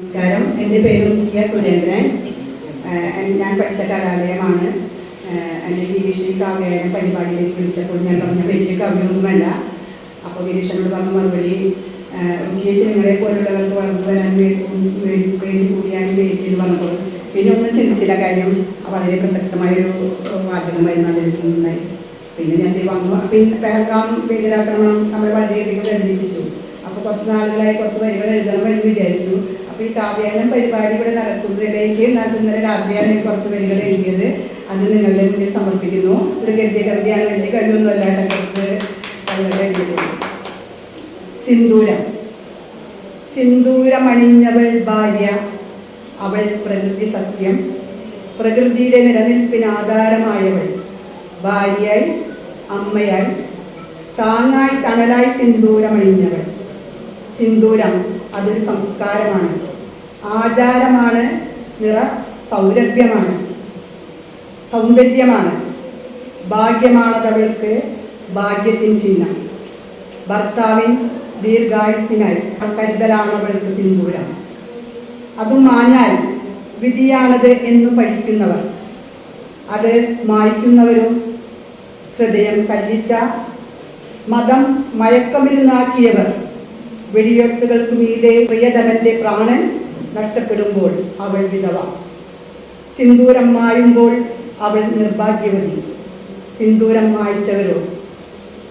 നമസ്കാരം. എന്റെ പേര് മുഖ്യ സുരേന്ദ്രൻ. ഞാൻ പഠിച്ച കലാലയമാണ്. എന്റെ എന്നെ കാവ്യായ പരിപാടിയിലേക്ക് വിളിച്ചപ്പോൾ ഞാൻ പറഞ്ഞ വലിയ കവിയൊന്നുമല്ല. അപ്പോൾ ഗിരീഷനോട് പറഞ്ഞ മറുപടി ഗിരീഷ് നിങ്ങളെ പോലുള്ളവർക്ക് വളർന്നു വരാൻ വേണ്ടി കൂടിയാണ് വേണ്ടി എന്ന് പറഞ്ഞപ്പോൾ പിന്നെ ഒന്നും ചിന്തിച്ചില്ല. കാര്യം വളരെ പ്രസക്തമായൊരു വാചകമായിരുന്നു അതിൽ നിന്നായി പിന്നെ ഞാൻ വന്നു. പിന്നെ പെഹൽഗാം ഭീകരാക്രമണം നമ്മളെ വളരെയധികം വേദനിപ്പിച്ചു അപ്പോൾ കുറച്ച് നാളുകളായി കുറച്ച് വരികൾ എഴുതണം എന്ന് വിചാരിച്ചു. അപ്പോൾ ഈ കാവ്യാനം പരിപാടി ഇവിടെ നടക്കുന്നതിലേക്ക് ഇന്നലെ രാത്രിയാണ് കുറച്ച് വരികൾ എഴുതിയത് അത് നിങ്ങളുടെ മുന്നിൽ സമർപ്പിക്കുന്നു. ഒരു ഗദ്യ കവിതയാണ് വലിയ കഴിവൊന്നും അല്ലാണ്ട് കുറച്ച് സിന്ദൂരം. സിന്ദൂരമണിഞ്ഞവൾ ഭാര്യ അവൾ പ്രകൃതി സത്യം. പ്രകൃതിയുടെ നിലനിൽപ്പിന് ആധാരമായവൾ ഭാര്യയായി അമ്മയായി താങ്ങായി തണലായി സിന്ദൂരമണിഞ്ഞവൾ. സിന്ദൂരം അതൊരു സംസ്കാരമാണ്. ആചാരമാണ് നിറ സൗരഭ്യമാണ് സൗന്ദര്യമാണ്. ഭാഗ്യമാണതവൾക്ക് ഭാഗ്യത്തിൻ ചിഹ്നം. ഭർത്താവിൻ ദീർഘായുസിനായി കരുതലാണവൾക്ക് സിന്ദൂരം. അതും മാഞ്ഞാൽ വിധിയാണത് എന്ന് പഠിക്കുന്നവർ. അത് മായ്ക്കുന്നവരും ഹൃദയം കല്ലിച്ച മതം മയക്കമിരുന്നാക്കിയവർ. വെടിയൊച്ചകൾക്ക് മീതെ പ്രിയതമന്റെ പ്രാണൻ നഷ്ടപ്പെടുമ്പോൾ അവൾ വിധവ. സിന്ദൂരം മായുമ്പോൾ അവൾ നിർഭാഗ്യവതി. സിന്ദൂരം മായിച്ചവരോ?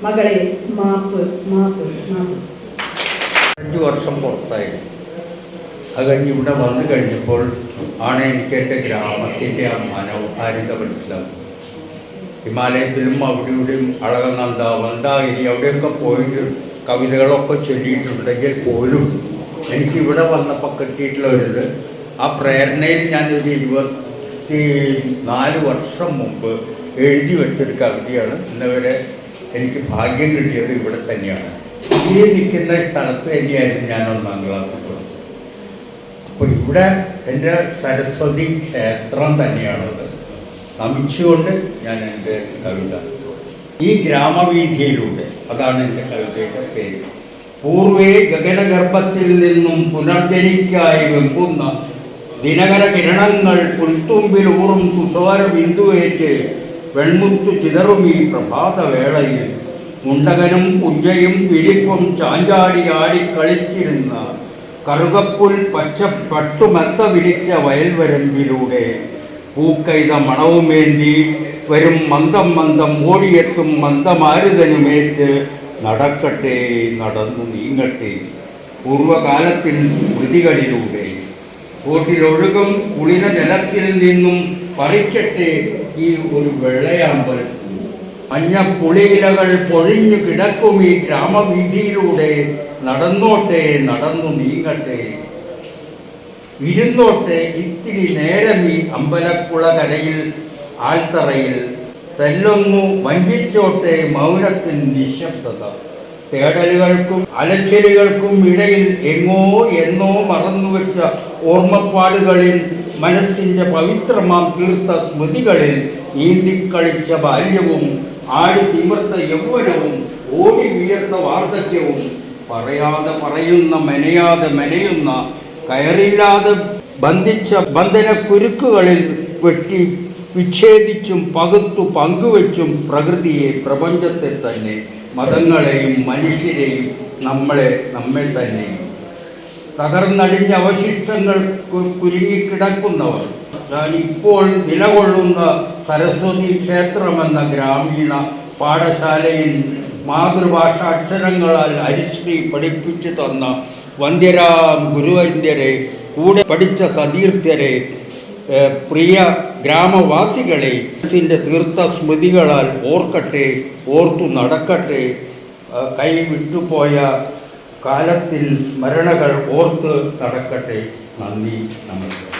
മകളെ മാപ്പ് മാപ്പ് മാപ്പ്. അഞ്ചു വർഷം പുറത്തായി. അത് കഴിഞ്ഞ് ഇവിടെ വന്നു കഴിഞ്ഞപ്പോൾ ആണ് എനിക്ക് എന്റെ ഗ്രാമത്തിന്റെ ആ മനോഹാരിത മനസ്സിലാക്കുന്നത് ഹിമാലയത്തിലും അവിടെ ഇവിടെയും അളകനന്ദ വന്ദാഗിരി അവിടെയൊക്കെ പോയിട്ട് കവിതകളൊക്കെ ചൊല്ലിയിട്ടുണ്ടെങ്കിൽ പോലും എനിക്ക് ഇവിടെ വന്നപ്പോൾ കിട്ടിയിട്ടുള്ളൊരിത് ആ പ്രേരണയിൽ ഞാനൊരു ഇരുപത്തി നാല് വർഷം മുമ്പ് എഴുതി വെച്ചൊരു കവിതയാണ്. ഇന്നവരെ എനിക്ക് ഭാഗ്യം കിട്ടിയത് ഇവിടെ തന്നെയാണ്. ഈ നിൽക്കുന്ന സ്ഥലത്ത് തന്നെയായിരുന്നു ഞാൻ ഒന്നാം ക്ലാസ്സിൽ പഠിച്ചത് അപ്പോൾ ഇവിടെ എന്റെ സരസ്വതി ക്ഷേത്രം തന്നെയാണത് നമിച്ചുകൊണ്ട് ഞാൻ എന്റെ കവിത. ഈ ഗ്രാമവീഥിയിലൂടെ അതാണ് എന്റെ കവിതയുടെ പേര്. പൂർവേ ഗഗനഗർഭത്തിൽ നിന്നും പുനർജനിക്കായി വെമ്പുന്ന ദിനകര കിരണങ്ങൾ പുൽത്തുമ്പിൽ ഊറും തുഷാര ബിന്ദുവേറ്റ് വെൺമുത്തു ചിതറും ഈ പ്രഭാതവേളയിൽ. മുണ്ടകനും പുഞ്ചയും വിരിപ്പും ചാഞ്ചാടി ആടി കളിച്ചിരുന്ന കറുകപ്പുൽ പച്ച പട്ടുമെത്ത വിരിച്ച വയൽവരമ്പിലൂടെ പൂക്കൈത മണവുമേന്തി വരും മന്ദം മന്ദം ഓടിയെത്തും മന്ദമാരുതനുമേറ്റ് നടക്കട്ടെ നടന്നു നീങ്ങട്ടെ. പൂർവകാലത്തിൽ സ്മൃതികളിലൂടെ കോട്ടിലൊഴുകും കുളിര ജലത്തിൽ നിന്നും പറിക്കട്ടെ ഈ ഒരു വെള്ളയാമ്പൽ. മഞ്ഞ പുളിയിലകൾ പൊഴിഞ്ഞു കിടക്കും ഈ ഗ്രാമവീതിയിലൂടെ നടന്നോട്ടെ നടന്നു നീങ്ങട്ടെ. ഇരുന്നോട്ടെ ഇത്തിരി നേരം ഈ അമ്പലക്കുള കരയിൽ ആൽത്തറയിൽ. തെല്ലൊന്നു വഞ്ചിച്ചോട്ടെ മൗനത്തിൻ നിശബ്ദത. തേടലുകൾക്കും അലച്ചിലുകൾക്കും ഇടയിൽ എങ്ങോ എന്നോ മറന്നുവെച്ച ഓർമ്മപ്പാടുകളിൽ മനസ്സിന്റെ പവിത്രമാം തീർത്ത സ്മൃതികളിൽ നീന്തിക്കളിച്ച ബാല്യവും ആടി തിമിർത്ത യൗവനവും ഓടി വീർത്ത വാർദ്ധക്യവും പറയാതെ പറയുന്ന മെനയാതെ മെനയുന്ന കയറില്ലാതെ ബന്ധിച്ച ബന്ധന കുരുക്കുകളിൽ വെട്ടി വിച്ഛേദിച്ചും പകുത്തു പങ്കുവെച്ചും പ്രകൃതിയെ പ്രപഞ്ചത്തെ തന്നെ മതങ്ങളെയും മനുഷ്യരെയും നമ്മളെ നമ്മെ തന്നെയും തകർന്നടിഞ്ഞ അവശിഷ്ടങ്ങൾ കുരുങ്ങിക്കിടക്കുന്നവർ. ഞാൻ ഇപ്പോൾ നിലകൊള്ളുന്ന സരസ്വതി ക്ഷേത്രമെന്ന ഗ്രാമീണ പാഠശാലയിൽ മാതൃഭാഷ അക്ഷരങ്ങളാൽ ഹരിശ്രീ പഠിപ്പിച്ചു തന്ന വന്ധ്യരാം ഗുരുവന്ദ്യരെ കൂടെ പഠിച്ച സതീർത്ഥ്യരെ പ്രിയ ഗ്രാമവാസികളെ മനസ്സിന്റെ തീർത്ത സ്മൃതികളാൽ ഓർക്കട്ടെ ഓർത്തു നടക്കട്ടെ കൈ വിട്ടുപോയ കാലത്തിൽ സ്മരണകൾ ഓർത്ത് നടക്കട്ടെ. നന്ദി നമസ്കാരം.